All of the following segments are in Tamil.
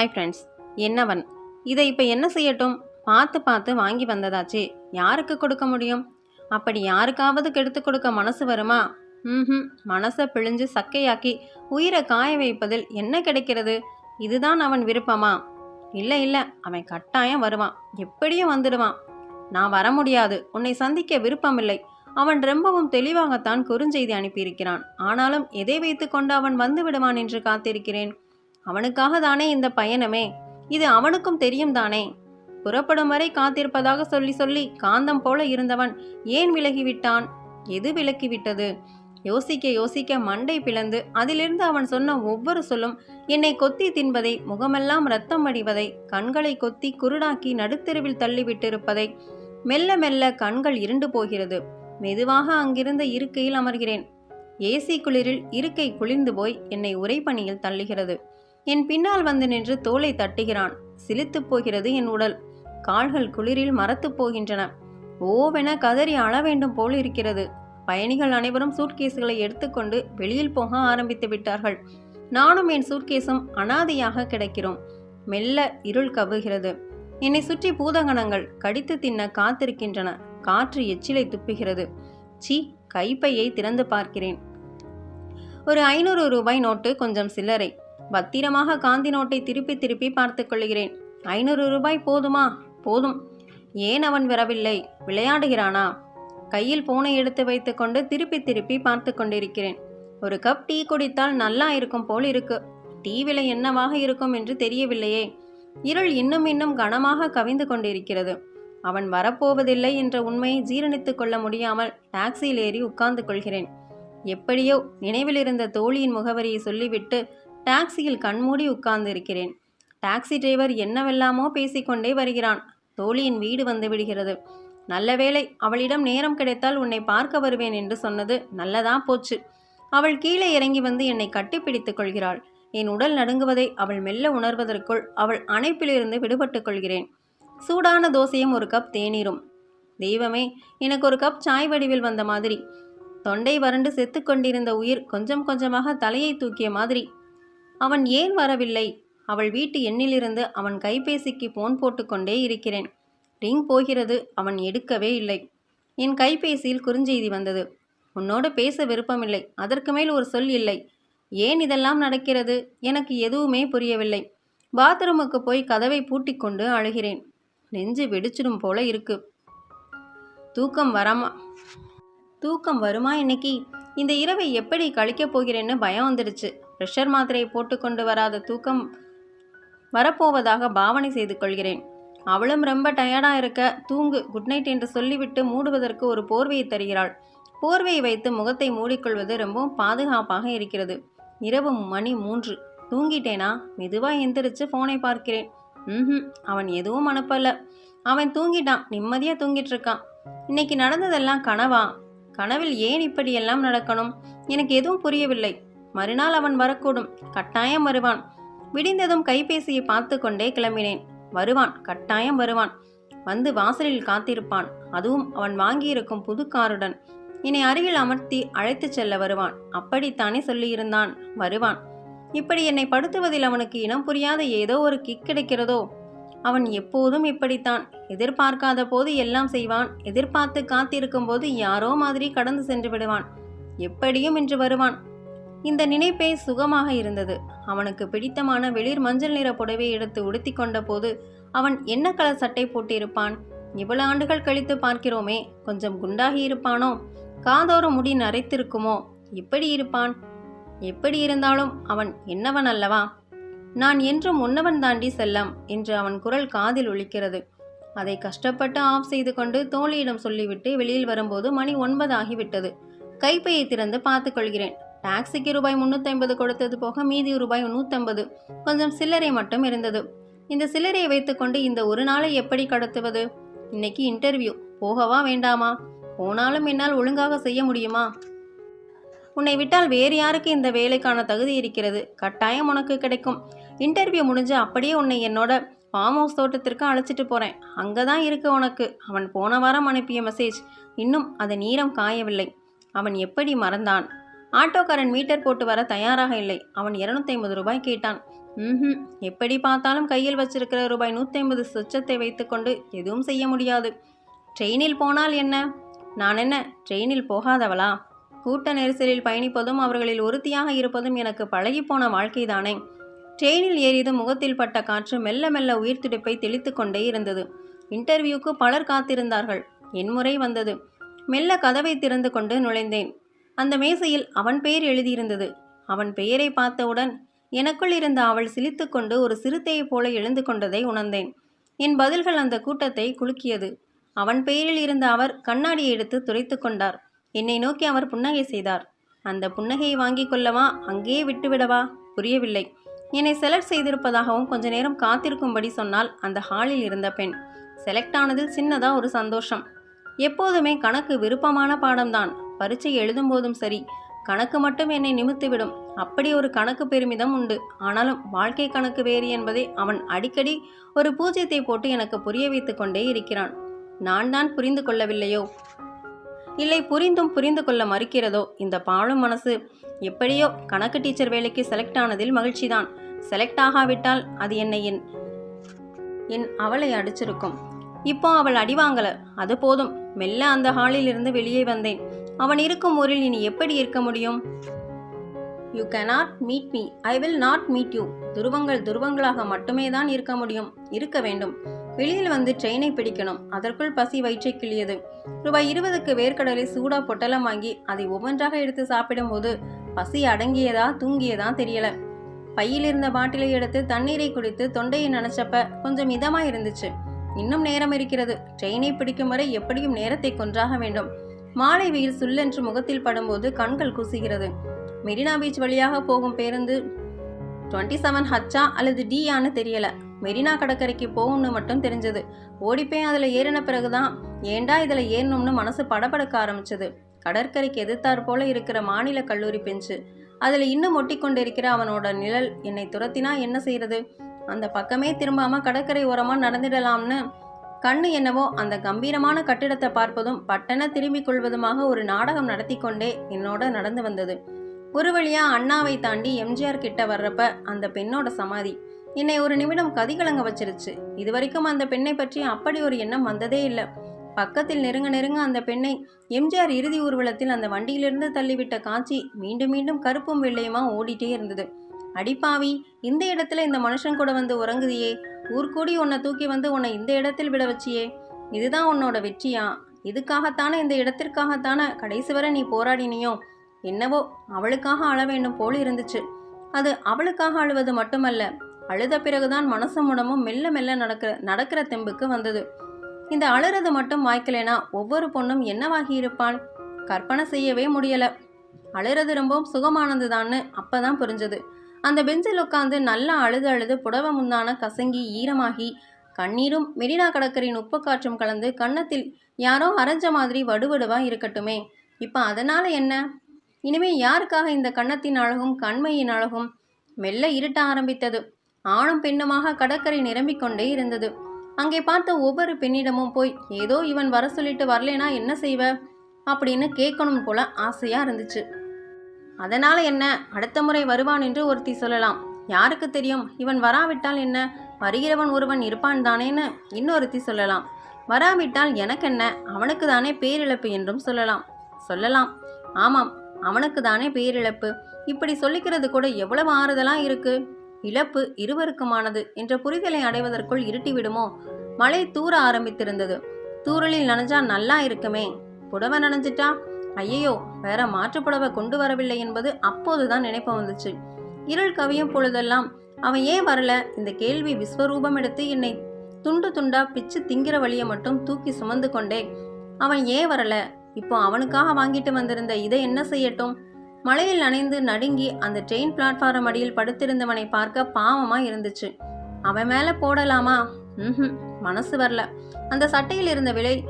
Hi friends என்னவன்? இதை இப்போ என்ன செய்யட்டும்? பார்த்து பார்த்து வாங்கி வந்ததாச்சே. யாருக்கு கொடுக்க முடியும்? அப்படி யாருக்காவது கெடுத்து கொடுக்க மனசு வருமா? ம் மனசை பிழிஞ்சு சக்கையாக்கி உயிரை காய வைப்பதில் என்ன கிடைக்கிறது? இதுதான் அவன் விருப்பமா? இல்லை இல்லை அவன் கட்டாயம் வருவான். எப்படியும் வந்துடுவான். நான் வர முடியாது. உன்னை சந்திக்க விருப்பமில்லை. அவன் ரொம்பவும் தெளிவாகத்தான் குறுஞ்செய்தி அனுப்பியிருக்கிறான். ஆனாலும் எதை வைத்துக்கொண்டு அவன் வந்து விடுவான் என்று காத்திருக்கிறேன்? அவனுக்காக தானே இந்த பயணமே? இது அவனுக்கும் தெரியும் தானே? புறப்படும் வரை காத்திருப்பதாக சொல்லி சொல்லி காந்தம் போல இருந்தவன் ஏன் விலகிவிட்டான்? எது விலக்கிவிட்டது? யோசிக்க யோசிக்க மண்டை பிளந்து அதிலிருந்து அவன் சொன்ன ஒவ்வொரு சொல்லும் என்னை கொத்தி தின்பதை முகமெல்லாம் ரத்தம் வடிவதை கண்களை கொத்தி குருடாக்கி நடுத்தெருவில் தள்ளிவிட்டிருப்பதை மெல்ல மெல்ல கண்கள் இருண்டு போகிறது. மெதுவாக அங்கிருந்த இருக்கையில் அமர்கிறேன். ஏசி குளிரில் இருக்கை குளிர்ந்து போய் என்னை உரைப்பணியில் தள்ளுகிறது. என் பின்னால் வந்து நின்று தோலை தட்டுகிறான். சிலித்துப் போகிறது என் உடல். கால்கள் குளிரில் மரத்துப் போகின்றன. ஓவென கதறி அழ வேண்டும் போல் இருக்கிறது. பயணிகள் அனைவரும் சூட்கேஸ்களை எடுத்துக்கொண்டு வெளியில் போக ஆரம்பித்து விட்டார்கள். நானும் என் சூட்கேஸும் அனாதையாக கிடைக்கிறோம். மெல்ல இருள் கவுகிறது. என்னை சுற்றி பூதகணங்கள் கடித்து தின்ன காத்திருக்கின்றன. காற்று எச்சிலை துப்புகிறது. சி கைப்பையை திறந்து பார்க்கிறேன். ஒரு ஐநூறு ரூபாய் நோட்டு கொஞ்சம் சில்லறை. பத்திரமாக காந்தி நோட்டை திருப்பி திருப்பி பார்த்து கொள்கிறேன் ஐநூறு ரூபாய் போதுமா? போதும். ஏன் அவன் வரவில்லை? விளையாடுகிறானா? கையில் போனை எடுத்து வைத்துக்கொண்டு திருப்பி திருப்பி பார்த்து கொண்டிருக்கிறேன். ஒரு கப் டீ குடித்தால் நல்லா இருக்கும் போல் இருக்கு. டீ விலை என்னவாக இருக்கும் என்று தெரியவில்லையே. இருள் இன்னும் இன்னும் கனமாக கவிந்து கொண்டிருக்கிறது. அவன் வரப்போவதில்லை என்ற உண்மையை ஜீரணித்துக் கொள்ள முடியாமல் டாக்ஸியில் ஏறி உட்கார்ந்து கொள்கிறேன். எப்படியோ நினைவில் இருந்த தோழியின் முகவரியை சொல்லிவிட்டு டாக்ஸியில் கண்மூடி உட்கார்ந்து இருக்கிறேன் டாக்ஸி டிரைவர் என்னவெல்லாமோ பேசிக்கொண்டே வருகிறான். தோழியின் வீடு வந்து விடுகிறது நல்ல வேளை அவளிடம் நேரம் கிடைத்தால் உன்னை பார்க்க வருவேன் என்று சொன்னது நல்லதா போச்சு. அவள் கீழே இறங்கி வந்து என்னை கட்டிப்பிடித்துக் கொள்கிறாள். என் உடல் நடுங்குவதை அவள் மெல்ல உணர்வதற்குள் அவள் அணைப்பிலிருந்து விடுபட்டுக் கொள்கிறேன். சூடான தோசையும் ஒரு கப் தேநீரும். தெய்வமே எனக்கு ஒரு கப் சாய் வடிவில் வந்த மாதிரி. தொண்டை வறண்டு செத்து கொண்டிருந்த உயிர் கொஞ்சம் கொஞ்சமாக தலையை தூக்கிய மாதிரி. அவன் ஏன் வரவில்லை? அவள் வீட்டு எண்ணிலிருந்து அவன் கைபேசிக்கு போன் போட்டுக்கொண்டே இருக்கிறேன். ரிங் போகிறது அவன் எடுக்கவே இல்லை. என் கைபேசியில் குறுஞ்செய்தி வந்தது. உன்னோடு பேச விருப்பமில்லை. அதற்கு மேல் ஒரு சொல் இல்லை. ஏன் இதெல்லாம் நடக்கிறது? எனக்கு எதுவுமே புரியவில்லை. பாத்ரூமுக்கு போய் கதவை பூட்டிக்கொண்டு அழுகிறேன். நெஞ்சு வெடிச்சிடும் போல இருக்கு. தூக்கம் வராமா? தூக்கம் வருமா இன்னைக்கு? இந்த இரவை எப்படி கழிக்கப் போகிறேன்னு பயம் வந்துடுச்சு. ப்ரெஷர் மாத்திரை போட்டுக்கொண்டு வராத தூக்கம் வரப்போவதாக பாவனை செய்து கொள்கிறேன். அவளும் ரொம்ப டயர்டாக இருக்க தூங்கு குட் நைட் என்று சொல்லிவிட்டு மூடுவதற்கு ஒரு போர்வையை தருகிறாள். போர்வையை வைத்து முகத்தை மூடிக்கொள்வது ரொம்பவும் பாதுகாப்பாக இருக்கிறது. இரவு மணி மூன்று. தூங்கிட்டேனா? மெதுவாக எந்திரிச்சு ஃபோனை பார்க்கிறேன். ம் அவன் எதுவும் அனுப்பல. அவன் தூங்கிட்டான் நிம்மதியாக தூங்கிட்டு இருக்கான். இன்னைக்கு நடந்ததெல்லாம் கனவா? கனவில் ஏன் இப்படியெல்லாம் நடக்கணும்? எனக்கு எதுவும் புரியவில்லை. மறுநாள் அவன் வரக்கூடும். கட்டாயம் வருவான். விடிந்ததும் கைபேசியை பார்த்து கொண்டே கிளம்பினேன். வருவான் கட்டாயம் வருவான். வந்து வாசலில் காத்திருப்பான். அதுவும் அவன் வாங்கியிருக்கும் புது காருடன். என்னை அருகில் அமர்த்தி அழைத்துச் செல்ல வருவான். அப்படித்தானே சொல்லியிருந்தான். வருவான். இப்படி என்னை படுத்துவதில் அவனுக்கு இனம் புரியாத ஏதோ ஒரு கிக் கிடைக்கிறதோ? அவன் எப்போதும் இப்படித்தான். எதிர்பார்க்காத போது எல்லாம் செய்வான். எதிர்பார்த்து காத்திருக்கும் போது யாரோ மாதிரி கடந்து சென்று விடுவான். எப்படியும் இன்று வருவான். இந்த நினைப்பே சுகமாக இருந்தது. அவனுக்கு பிடித்தமான வெளிர் மஞ்சள் நிற புடவையை எடுத்து உடுத்தி கொண்ட போது அவன் என்ன கலர் சட்டை போட்டிருப்பான்? இவ்வளவு ஆண்டுகள் கழித்து பார்க்கிறோமே கொஞ்சம் குண்டாகி இருப்பானோ? காதோறு முடி நரைத்திருக்குமோ? எப்படி இருப்பான். எப்படி இருந்தாலும் அவன் என்னவன் அல்லவா? நான் என்றும் உன்னவன் தாண்டி செல்லம் என்று அவன் குரல் காதில் ஒழிக்கிறது அதை கஷ்டப்பட்டு ஆஃப் செய்து கொண்டு தோழியிடம் சொல்லிவிட்டு வெளியில் வரும்போது மணி ஒன்பது ஆகிவிட்டது. கைப்பையை திறந்து பார்த்து கொள்கிறேன். டாக்ஸிக்கு ரூபாய் முந்நூற்றி கொடுத்தது போக மீதி ரூபாய் நூற்றம்பது கொஞ்சம் சில்லறை மட்டும் இருந்தது. இந்த சில்லறையை வைத்துக்கொண்டு இந்த ஒரு நாளை எப்படி கடத்துவது? இன்னைக்கு இன்டர்வியூ போகவா வேண்டாமா? போனாலும் என்னால் ஒழுங்காக செய்ய முடியுமா? உன்னை விட்டால் வேறு யாருக்கு இந்த வேலைக்கான தகுதி இருக்கிறது? கட்டாயம் உனக்கு கிடைக்கும். இன்டர்வியூ முடிஞ்சு அப்படியே உன்னை என்னோட ஃபார்ம் ஹவுஸ் தோட்டத்திற்கு அழைச்சிட்டு போகிறேன் அங்கே தான் இருக்கு உனக்கு. அவன் போன வாரம் அனுப்பிய மெசேஜ் இன்னும் அது நீரம் காயவில்லை. அவன் எப்படி மறந்தான்? ஆட்டோக்காரன் மீட்டர் போட்டு வர தயாராக இல்லை. அவன் இருநூத்தி ஐம்பது ரூபாய் கேட்டான். ம் எப்படி பார்த்தாலும் கையில் வச்சிருக்கிற ரூபாய் நூற்றி ஐம்பது சொச்சத்தை வைத்துக்கொண்டு எதுவும் செய்ய முடியாது. ட்ரெயினில் போனால் என்ன? நான் என்ன? ட்ரெயினில் போகாதவளா? கூட்ட நெரிசலில் பயணிப்பதும் அவர்களில் ஒருத்தியாக இருப்பதும் எனக்கு பழகிப்போன வாழ்க்கைதானே. ட்ரெயினில் ஏறியது முகத்தில் பட்ட காற்று மெல்ல மெல்ல உயிர் துடிப்பை தெளித்து கொண்டே இருந்தது. இன்டர்வியூக்கு பலர் காத்திருந்தார்கள். என் முறை வந்தது. மெல்ல கதவை திறந்து கொண்டு நுழைந்தேன். அந்த மேசையில் அவன் பெயர் எழுதியிருந்தது. அவன் பெயரை பார்த்தவுடன் எனக்குள் இருந்த அவள் சிலித்துக்கொண்டு ஒரு சிறுத்தையைப் போல எழுந்து கொண்டதை உணர்ந்தேன். என் பதில்கள் அந்த கூட்டத்தை குலுக்கியது. அவன் பெயரில் இருந்த அவர் கண்ணாடியை எடுத்து துரைத்து கொண்டார். என்னை நோக்கி அவர் புன்னகை செய்தார். அந்த புன்னகையை வாங்கிக் கொள்ளவா? அங்கேயே விட்டுவிடவா? புரியவில்லை. என்னை செலக்ட் செய்திருப்பதாகவும் கொஞ்ச நேரம் காத்திருக்கும்படி சொன்னால் அந்த ஹாலில் இருந்த பெண். செலக்ட் ஆனதில் சின்னதா ஒரு சந்தோஷம். எப்போதுமே கணக்கு விருப்பமான பாடம்தான். பரீட்சை எழுதும்போதும் சரி கணக்கு மட்டும் என்னை நிமித்துவிடும் அப்படி ஒரு கணக்கு பெருமிதம் உண்டு. ஆனாலும் வாழ்க்கை கணக்கு வேறு என்பதை அவன் அடிக்கடி ஒரு பூஜ்யத்தை போட்டு எனக்கு புரிய வைத்து கொண்டே இருக்கிறான். நான் தான் புரிந்து கொள்ளவில்லையோ? இல்லை புரிந்தும் புரிந்து கொள்ள மறுக்கிறதோ? இந்த பாழும் மனசு எப்படியோ கணக்கு டீச்சர் வேலைக்கு செலக்ட் ஆனதில் மகிழ்ச்சிதான். செலக்ட் ஆகாவிட்டால் அது என்னை என் என் அவளை அடிச்சிருக்கும். இப்போ அவள் அடி வாங்கல. அது போதும். மெல்ல அந்த ஹாலில் இருந்து வெளியே வந்தேன். அவன் இருக்கும் ஊரில் இனி எப்படி இருக்க முடியும்? You cannot meet me I will not meet you துருவங்கள் துருவங்களாக மட்டுமே தான் இருக்க முடியும். இருக்க வேண்டும். வெளியில் வந்து ட்ரெயினை பிடிக்கணும். அதற்குள் பசி வயிற்றை கிளியது ரூபாய் இருபதுக்கு வேர்க்கடலை சூடா பொட்டலம் வாங்கி அதை ஒவ்வொன்றாக எடுத்து சாப்பிடும்போது பசி அடங்கியதா தூங்கியதா தெரியல. பையில் இருந்த பாட்டிலை எடுத்து தண்ணீரை குடித்து தொண்டையை நினைச்சப்ப கொஞ்சம் இதமா இருந்துச்சு. இன்னும் நேரம் இருக்கிறது. ட்ரெயினை பிடிக்கும் வரை எப்படியும் நேரத்தை கொன்றாக வேண்டும். மாலை வெயில் சுல்லென்று முகத்தில் படும்போது கண்கள் குசுகிறது. மெரினா பீச் வழியாக போகும் பேருந்து டுவெண்ட்டி செவன் ஹச்சா அல்லது டியான்னு தெரியல. மெரினா கடற்கரைக்கு போகும்னு மட்டும் தெரிஞ்சது. ஓடிப்போய் அதில் ஏறின பிறகுதான். ஏண்டா இதில் ஏறணும்னு மனசு படபடக்க ஆரம்பிச்சது. கடற்கரைக்கு எதிர்த்தாற் போல இருக்கிற மாநில கல்லூரி பெஞ்சு. அதில் இன்னும் ஒட்டிக்கொண்டிருக்கிற அவனோட நிழல் என்னை துரத்தினா என்ன செய்யறது? அந்த பக்கமே திரும்பாம கடற்கரை ஓரமாக நடந்துடலாம்னு கண்ணு என்னவோ அந்த கம்பீரமான கட்டிடத்தை பார்ப்பதும் பட்டன திரும்பிக் கொள்வதுமாக ஒரு நாடகம் நடத்தி கொண்டே என்னோட நடந்து வந்தது. ஒரு வழியா அண்ணாவை தாண்டி எம்ஜிஆர் கிட்ட வர்றப்ப அந்த பெண்ணோட சமாதி. என்னை ஒரு நிமிடம் கதிகலங்க வச்சிருச்சு. இதுவரைக்கும் அந்த பெண்ணை பற்றி அப்படி ஒரு எண்ணம் வந்ததே இல்லை. பக்கத்தில் நெருங்க நெருங்க அந்த பெண்ணை எம்ஜிஆர் இறுதி ஊர்வலத்தில் அந்த வண்டியிலிருந்து தள்ளிவிட்ட காட்சி மீண்டும் மீண்டும் கருப்பும் வெள்ளையுமா ஓடிட்டே இருந்தது. அடிப்பாவி இந்த இடத்துல இந்த மனுஷன் கூட வந்து உறங்குதியே. ஊர்கூடி உன்னை தூக்கி வந்து உன்னை இந்த இடத்தில் விட வச்சியே. இதுதான் உன்னோட வெற்றியா? இதுக்காகத்தானே இந்த இடத்திற்காகத்தானே கடைசி வரை நீ போராடினியோ? என்னவோ அவளுக்காக அழ வேண்டும் போல் இருந்துச்சு. அது அவளுக்காக அழுவது மட்டுமல்ல அழுத பிறகுதான் மனசு முடமும் மெல்ல மெல்ல நடக்கிற நடக்கிற தெம்புக்கு வந்தது. இந்த அழுறது மட்டும் வாய்க்கலைனா ஒவ்வொரு பொண்ணும் என்னவாகி இருப்பாள்? கற்பனை செய்யவே முடியல. அழுறது ரொம்பவும் சுகமானதுதான்னு அப்பதான் புரிஞ்சது. அந்த பெஞ்சில் உட்காந்து நல்லா அழுது அழுது புடவை முந்தான கசங்கி ஈரமாகி கண்ணீரும் மெரினா கடற்கரையின் உப்பு காற்றும் கலந்து கன்னத்தில் யாரோ அரைஞ்ச மாதிரி வடுவடுவா இருக்கட்டுமே. இப்போ அதனால என்ன? இனிமே யாருக்காக இந்த கன்னத்தின் அழகும் கண்மையின் அழகும் மெல்ல இருட்ட ஆரம்பித்தது? ஆணும் பெண்ணுமாக கடற்கரை நிரம்பிக் கொண்டே இருந்தது. அங்கே பார்த்த ஒவ்வொரு பெண்ணிடமும் போய் ஏதோ இவன் வர சொல்லிட்டு வரலேனா என்ன செய்வ? அப்படின்னு கேட்கணும் போல ஆசையா இருந்துச்சு. அதனால் என்ன? அடுத்த முறை வருவான் என்று ஒருத்தி சொல்லலாம். யாருக்கு தெரியும்? இவன் வராவிட்டால் என்ன? வருகிறவன் ஒருவன் இருப்பான் தானேன்னு இன்னொருத்தி சொல்லலாம். வராவிட்டால் எனக்கென்ன அவனுக்கு தானே பேரிழப்பு என்றும் சொல்லலாம். சொல்லலாம். ஆமாம் அவனுக்கு தானே பேரிழப்பு. இப்படி சொல்லிக்கிறது கூட எவ்வளவு ஆறுதலாக இருக்கு? இழப்பு இருவருக்குமானது என்ற புரிதலை அடைவதற்குள் இருட்டி விடுமோ மழை தூர ஆரம்பித்திருந்தது. தூரலில் நனைஞ்சா நல்லா இருக்குமே? புடவை நனைஞ்சிட்டா? ஐயையோ வேற மாற்றுப்புடவை கொண்டு வரவில்லை என்பது அப்போதுதான் நினைப்பு வந்துச்சு. இருள் கவியும் பொழுதெல்லாம் அவன் ஏன் வரல? இந்த கேள்வி விஸ்வரூபம் எடுத்து என்னை துண்டு துண்டா பிச்சு திங்கிற வழியை மட்டும் தூக்கி சுமந்து கொண்டே அவன் ஏன் வரல? இப்போ அவனுக்காக வாங்கிட்டு வந்திருந்த இதை என்ன செய்யட்டும்? மழையில் நனைந்து நடுங்கி அந்த ட்ரெயின் பிளாட்ஃபாரம் அடியில் படுத்திருந்தவனை பார்க்க பாவமா இருந்துச்சு. அவன் மேல போடலாமா? ம் மனசு வரல. அந்த சட்டையில் இருந்த விலை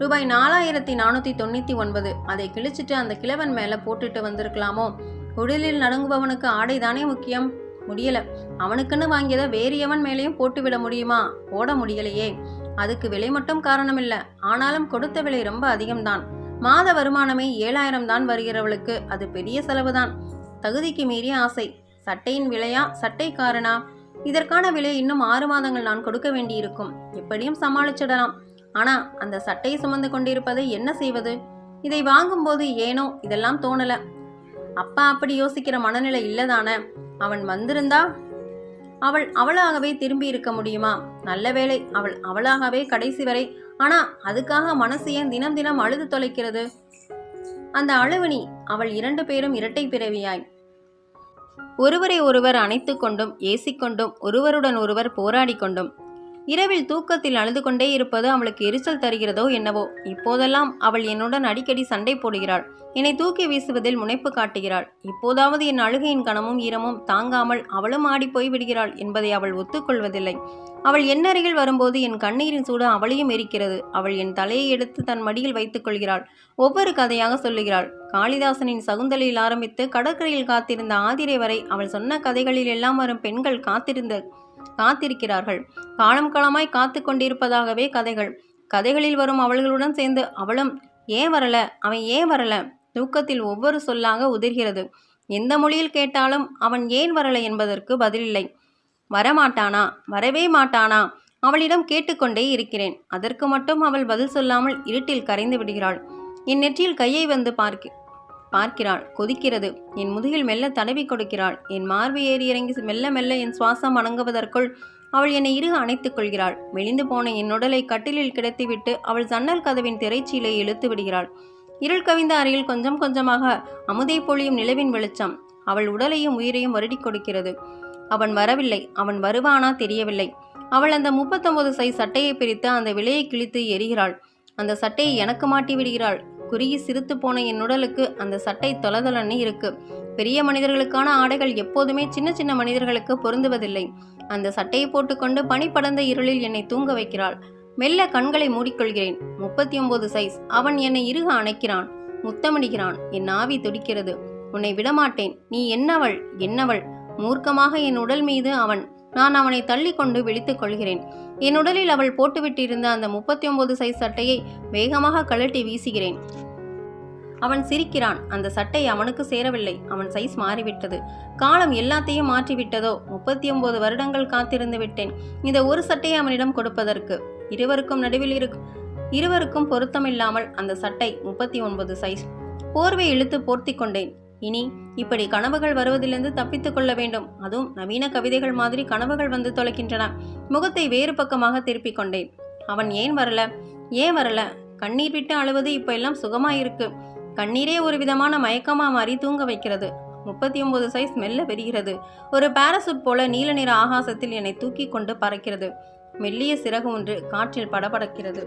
ரூபாய் நாலாயிரத்தி நானூற்றி தொண்ணூற்றி ஒன்பது. அதை கிழிச்சிட்டு அந்த கிழவன் மேலே போட்டுட்டு வந்திருக்கலாமோ? உடலில் நடுங்குபவனுக்கு ஆடை தானே முக்கியம்? முடியல. அவனுக்குன்னு வாங்கியதை வேறு எவன் மேலேயும் போட்டுவிட முடியுமா? போட முடியலையே. அதுக்கு விலை மட்டும் காரணம் ஆனாலும் கொடுத்த விலை ரொம்ப அதிகம்தான். மாத வருமானமே ஏழாயிரம் தான் வருகிறவளுக்கு. அது பெரிய செலவுதான். தகுதிக்கு மீறிய ஆசை. சட்டையின் விலையா? சட்டைக்காரனா? இதற்கான விலை இன்னும் ஆறு மாதங்கள் நான் கொடுக்க வேண்டியிருக்கும். எப்படியும் சமாளிச்சிடலாம். ஆனால் அந்த சட்டையை சுமந்து கொண்டிருப்பதை என்ன செய்வது? இதை வாங்கும்போது ஏனோ இதெல்லாம் தோணல. அப்பா அப்படி யோசிக்கிற மனநிலை இல்லதான? அவன் வந்திருந்தா? அவள் அவளாகவே திரும்பி இருக்க முடியுமா? நல்ல வேளை அவள் அவளாகவே கடைசி வரை. ஆனா அதுக்காக மனசு ஏன் தினம் தினம் அழுது தொலைக்கிறது? அந்த அழுவணி அவள் இரண்டு பேரும் இரட்டை பிறவியாய். ஒருவரை ஒருவர் அணைத்து கொண்டும் ஏசிக்கொண்டும் ஒருவருடன் ஒருவர் போராடி கொண்டும் இரவில் தூக்கத்தில் அழுது கொண்டே இருப்பது அவளுக்கு எரிச்சல் தருகிறதோ என்னவோ. இப்போதெல்லாம் அவள் என்னுடன் அடிக்கடி சண்டை போடுகிறாள். என்னை தூக்கி வீசுவதில் முனைப்பு காட்டுகிறாள். இப்போதாவது என் அழுகையின் கணமும் ஈரமும் தாங்காமல் அவளும் ஆடிப்போய் விடுகிறாள் என்பதை அவள் ஒத்துக்கொள்வதில்லை. அவள் என்னருகில் வரும்போது என் கண்ணீரின் சூடு அவளையும் எரிக்கிறது. அவள் என் தலையை எடுத்து தன் மடியில் வைத்துக் கொள்கிறாள். ஒவ்வொரு கதையாக சொல்லுகிறாள். காளிதாசனின் சகுந்தலையில் ஆரம்பித்து கடற்கரையில் காத்திருந்த ஆதிரை வரை அவள் சொன்ன கதைகளில் எல்லாம் வரும் பெண்கள் காத்திருந்த காத்திருக்கிறார்கள். காலம் காலமாய் காத்து கொண்டிருப்பதாகவே கதைகள். கதைகளில் வரும் அவள்களுடன் சேர்ந்து அவளும் ஏன் வரல? அவன் ஏன் வரல? தூக்கத்தில் ஒவ்வொரு சொல்லாக உதிர்கிறது. எந்த மொழியில் கேட்டாலும் அவன் ஏன் வரல என்பதற்கு பதிலில்லை. வரமாட்டானா? வரவே மாட்டானா? அவளிடம் கேட்டுக்கொண்டே இருக்கிறேன். அதற்கு மட்டும் அவள் பதில் சொல்லாமல் இருட்டில் கரைந்து விடுகிறாள். என் நெற்றியில் கையை வந்து பார்க்க பார்க்கிறாள். கொதிக்கிறது. என் முதுகில் மெல்ல தடவி கொடுக்கிறாள். என் மார்பு ஏறி இறங்கி மெல்ல மெல்ல என் சுவாசம் அடங்குவதற்குள் அவள் என்னை இறுக அணைத்துக் கொள்கிறாள். மெலிந்து போன என் உடலை கட்டிலில் கிடத்திவிட்டு அவள் ஜன்னல் கதவின் திரைச்சீலை இழுத்து விடுகிறாள். இருள் கவிந்த அறையில் கொஞ்சம் கொஞ்சமாக அமுதை பொழியும் நிலவின் வெளிச்சம் அவள் உடலையும் உயிரையும் வருடி கொடுக்கிறது. அவன் வரவில்லை. அவன் வருவானா தெரியவில்லை. அவள் அந்த முப்பத்தொன்பது சைஸ் சட்டையை பிரித்து அந்த விலையை கிழித்து எரிகிறாள் அந்த சட்டையை எனக்கு மாட்டி விடுகிறாள். குறுகி சிரித்து போன என் உடலுக்கு அந்த சட்டை தொலதொலன்னு இருக்கு. பெரிய மனிதர்களுக்கான ஆடைகள் எப்போதுமே சின்ன சின்ன மனிதர்களுக்கு பொருந்துவதில்லை. அந்த சட்டையை போட்டுக்கொண்டு பனி படந்த இருளில் என்னை தூங்க வைக்கிறாள். மெல்ல கண்களை மூடிக்கொள்கிறேன். முப்பத்தி ஒன்பது சைஸ். அவன் என்னை இறுக அணைக்கிறான். முத்தமிடுகிறான். என் ஆவி துடிக்கிறது. உன்னை விடமாட்டேன். நீ என்னவள்? என்னவள்? மூர்க்கமாக என் உடல் மீது அவன். நான் அவனை தள்ளி கொண்டு விழித்துக் கொள்கிறேன். என் உடலில் அவள் போட்டுவிட்டிருந்த அந்த முப்பத்தி ஒன்பது சைஸ் சட்டையை வேகமாக கழட்டி வீசுகிறேன். அவன் சிரிக்கிறான். அந்த சட்டை அவனுக்கு சேரவில்லை. அவன் சைஸ் மாறிவிட்டது. காலம் எல்லாத்தையும் மாற்றிவிட்டதோ? முப்பத்தி ஒன்பது வருடங்கள் காத்திருந்து விட்டேன். இந்த ஒரு சட்டையை அவனிடம் கொடுப்பதற்கு இருவருக்கும் நடுவில் இரு இருவருக்கும் பொருத்தமில்லாமல் அந்த சட்டை முப்பத்தி ஒன்பது சைஸ் போர்வை இழுத்து போர்த்தி கொண்டேன். இனி இப்படி கனவுகள் வருவதிலிருந்து தப்பித்துக் கொள்ள வேண்டும். அதுவும் நவீன கவிதைகள் மாதிரி கனவுகள் வந்து தொலைக்கின்றன. முகத்தை வேறு பக்கமாக திருப்பிக் கொண்டேன். அவன் ஏன் வரல? ஏன் வரல? கண்ணீர் விட்டு அழுவது இப்ப எல்லாம் சுகமாயிருக்கு. கண்ணீரே ஒரு விதமான மயக்கமா மாறி தூங்க வைக்கிறது. முப்பத்தி ஒன்பது சைஸ் மெல்ல பெறுகிறது ஒரு பாராசூட் போல நீல நிற ஆகாசத்தில் என்னை தூக்கி கொண்டு பறக்கிறது. மெல்லிய சிறகு ஒன்று காற்றில் படபடக்கிறது.